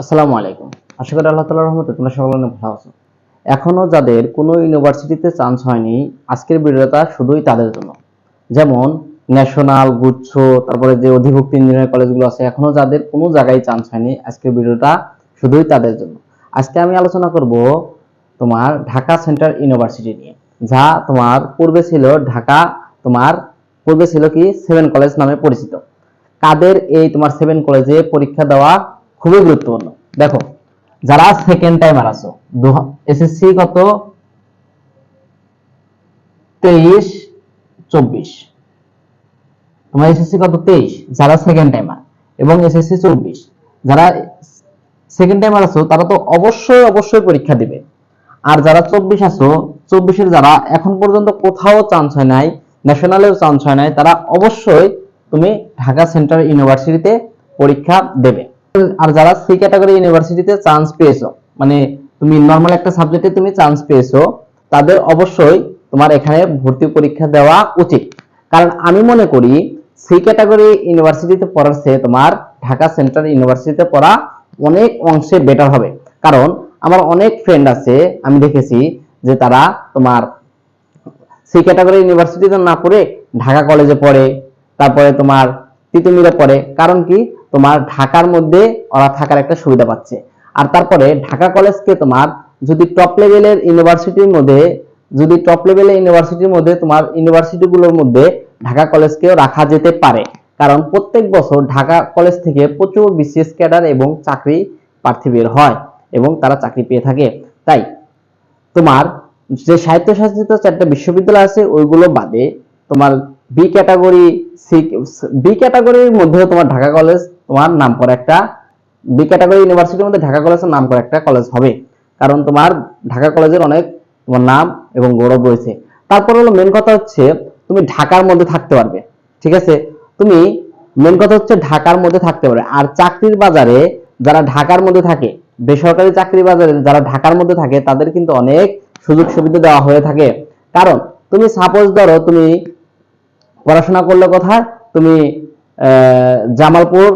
আসসালামু আলাইকুম। আশা করি আল্লাহ তালার রহমতে তোমরা সকলে অনেক ভালো আছো। এখনও যাদের কোনো ইউনিভার্সিটিতে চান্স হয়নি, আজকের ভিডিওটা শুধুই তাদের জন্য। যেমন ন্যাশনাল গুচ্ছ, তারপরে যে অধিভুক্ত ইঞ্জিনিয়ারিং কলেজগুলো আছে, এখনও যাদের কোনো জায়গায় চান্স হয়নি, আজকের ভিডিওটা শুধুই তাদের জন্য। আজকে আমি আলোচনা করব তোমার ঢাকা সেন্ট্রাল ইউনিভার্সিটি নিয়ে, যা তোমার পূর্বে ছিল ঢাকা, তোমার পূর্বে ছিল কি সেভেন কলেজ নামে পরিচিত। কাদের এই তোমার সেভেন কলেজে পরীক্ষা দেওয়া খুবই গুরুত্বপূর্ণ। দেখো, যারা সেকেন্ড টাইমার আছো এসএসসি কত? তেইশ, চব্বিশ। তোমার এসএসসি কত? তেইশ। যারা সেকেন্ড টাইমার এবং এসএসসি চব্বিশ। যারা সেকেন্ড টাইমার আছো, তারা তো অবশ্যই অবশ্যই পরীক্ষা দিবে। আর যারা চব্বিশ আছো, চব্বিশের যারা এখন পর্যন্ত কোথাও চান্স হয় নাই ন্যাশনালেও চান্স হয় নাই, তারা অবশ্যই তুমি ঢাকা সেন্ট্রাল ইউনিভার্সিটিতে পরীক্ষা দেবে। আর যারা সি ক্যাটাগরি ইউনিভার্সিটিতে চান্স পেয়েছ মানে তুমি নর্মাল একটা সাবজেক্টে তুমি চান্স পেয়েছ, তাদের অবশ্যই তোমার এখানে ভর্তি পরীক্ষা দেওয়া উচিত। কারণ আমি মনে করি সি ক্যাটাগরি ইউনিভার্সিটিতে পড়ার চেয়ে তোমার ঢাকা সেন্ট্রাল ইউনিভার্সিটিতে পড়া অনেক অংশে বেটার হবে। কারণ আমার অনেক ফ্রেন্ড আছে, আমি দেখেছি যে তারা তোমার সি ক্যাটাগরি ইউনিভার্সিটিতে না পড়ে ঢাকা কলেজে পড়ে, তারপরে তোমার তিতুমিরে পড়ে। কারণ কি? তোমার ঢাকার মধ্যে ওরা থাকার একটা সুবিধা পাচ্ছে। আর তারপরে ঢাকা কলেজকে তোমার যদি টপ লেভেলের ইউনিভার্সিটির মধ্যে, যদি টপ লেভেলের ইউনিভার্সিটির মধ্যে তোমার ইউনিভার্সিটিগুলোর মধ্যে ঢাকা কলেজকেও রাখা যেতে পারে। কারণ প্রত্যেক বছর ঢাকা কলেজ থেকে প্রচুর বিসিএস ক্যাডার এবং চাকরি প্রার্থী বের হয় এবং তারা চাকরি পেয়ে থাকে। তাই তোমার যে স্বায়ত্তশাসিত চারটা বিশ্ববিদ্যালয় আছে, ওইগুলো বাদে তোমার বি ক্যাটাগরি সি বি ক্যাটাগরির মধ্যেও তোমার ঢাকা কলেজ তোমার নাম করা একটা বি ক্যাটাগরি ইউনিভার্সিটির মধ্যে ঢাকা কলেজের নাম করা একটা কলেজ হবে। কারণ তোমার ঢাকা কলেজের অনেক তোমার নাম এবং গৌরব রয়েছে। তারপর হলো মেন কথা হচ্ছে, তুমি ঢাকার মধ্যে থাকতে পারবে। ঠিক আছে? তুমি মেন কথা হচ্ছে ঢাকার মধ্যে থাকতে পারবে। আর চাকরির বাজারে যারা ঢাকার মধ্যে থাকে, বেসরকারি চাকরি বাজারে যারা ঢাকার মধ্যে থাকে, তাদের কিন্তু অনেক সুযোগ সুবিধা দেওয়া হয়ে থাকে। কারণ তুমি সাপোজ ধরো তুমি পড়াশোনা করলে কথা তুমি জামালপুর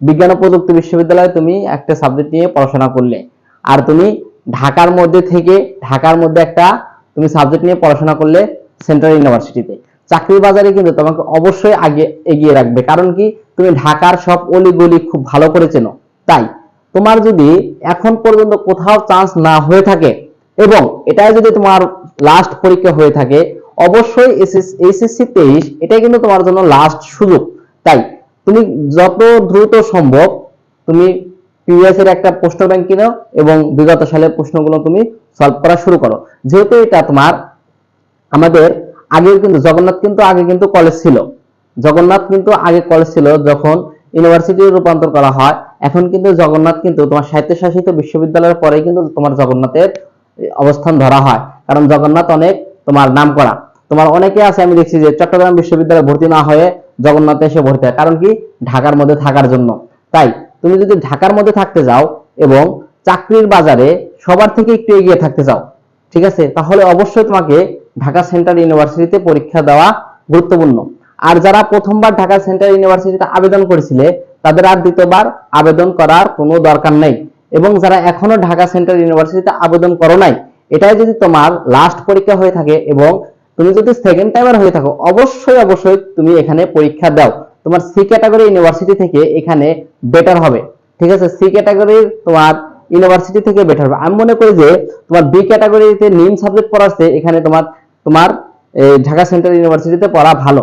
বিজ্ঞান ও প্রযুক্তি বিশ্ববিদ্যালয়ে তুমি একটা সাবজেক্ট নিয়ে পড়াশোনা করলে। আর তুমি ঢাকার মধ্যে থেকে, ঢাকার মধ্যে একটা তুমি সাবজেক্ট নিয়ে পড়াশোনা করলে সেন্ট্রাল ইউনিভার্সিটিতে চাকরির বাজারে কিন্তু তোমাকে অবশ্যই আগে এগিয়ে রাখবে। কারণ কি? তুমি ঢাকার সব অলিগলি খুব ভালো করে চেনো। তাই তোমার যদি এখন পর্যন্ত কোথাও চান্স না হয়ে থাকে এবং এটাই যদি তোমার লাস্ট পরীক্ষা হয়ে থাকে, অবশ্যই এসএসসি তেইশ, এটাই কিন্তু তোমার জন্য লাস্ট সুযোগ। তাই তুমি যত দ্রুত সম্ভব তুমি প্রিভিয়াস এর একটা প্রশ্ন ব্যাংক কিনো এবং বিগত সালের প্রশ্নগুলো তুমি সলভ করা শুরু করো। যেহেতু এটা তোমার আমাদের আগে কিন্তু, জগন্নাথ কিন্তু আগে কিন্তু কলেজ ছিল। জগন্নাথ কিন্তু আগে কলেজ ছিল যখন ইউনিভার্সিটি রূপান্তর করা হয়। এখন কিন্তু জগন্নাথ কিন্তু তোমার স্বায়ত্তশাসিত বিশ্ববিদ্যালয়ের পরে কিন্তু তোমার জগন্নাথের অবস্থান ধরা হয়। কারণ জগন্নাথ অনেক তোমার নাম করা তোমার অনেকে আছে, আমি দেখছি যে চট্টগ্রাম বিশ্ববিদ্যালয়ে ভর্তি না হয়ে জগন্নাথে এসে ভর্তি হয়। কারণ কি? ঢাকার মধ্যে থাকার জন্য। তাই তুমি যদি ঢাকার মধ্যে থাকতে যাও এবং চাকরির বাজারে সবার থেকে একটু এগিয়ে থাকতে চাও, ঠিক আছে? তাহলে অবশ্যই তোমাকে ঢাকা সেন্ট্রাল ইউনিভার্সিটিতে পরীক্ষা দেওয়া গুরুত্বপূর্ণ। আর যারা প্রথমবার ঢাকা সেন্ট্রাল ইউনিভার্সিটিতে আবেদন করেছিলে, তাদের আর দ্বিতীয়বার আবেদন করার কোনো দরকার নেই। এবং যারা এখনও ঢাকা সেন্ট্রাল ইউনিভার্সিটিতে আবেদন করো নাই, এটাই যদি তোমার লাস্ট পরীক্ষা হয়ে থাকে এবং তুমি যদি সেকেন্ড টাইমার হয়ে থাকো, অবশ্যই অবশ্যই তুমি এখানে পরীক্ষা দাও। তোমার সি ক্যাটাগরি ইউনিভার্সিটি থেকে এখানে বেটার হবে। ঠিক আছে? সি ক্যাটাগরির তোমার ইউনিভার্সিটি থেকে বেটার হবে। আমি মনে করি যে তোমার বি ক্যাটাগরিতে নিম সাবজেক্ট পড়াচ্ছে, এখানে তোমার তোমার ঢাকা সেন্ট্রাল ইউনিভার্সিটিতে পড়া ভালো।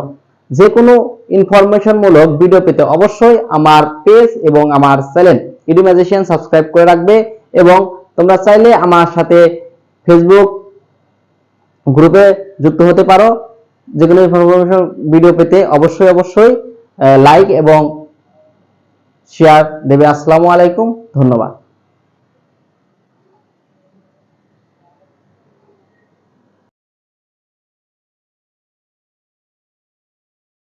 যে কোনো ইনফরমেশন মূলক ভিডিও পেতে অবশ্যই আমার পেজ এবং আমার চ্যানেল ইডুমাইজেশন সাবস্ক্রাইব করে রাখবে এবং তোমরা চাইলে আমার সাথে ফেসবুক গ্রুপে যুক্ত হতে পারো। যেগুলো ইনফরমেশন ভিডিও পেতে অবশ্যই অবশ্যই লাইক এবং শেয়ার দেবে। আসসালামু আলাইকুম, ধন্যবাদ।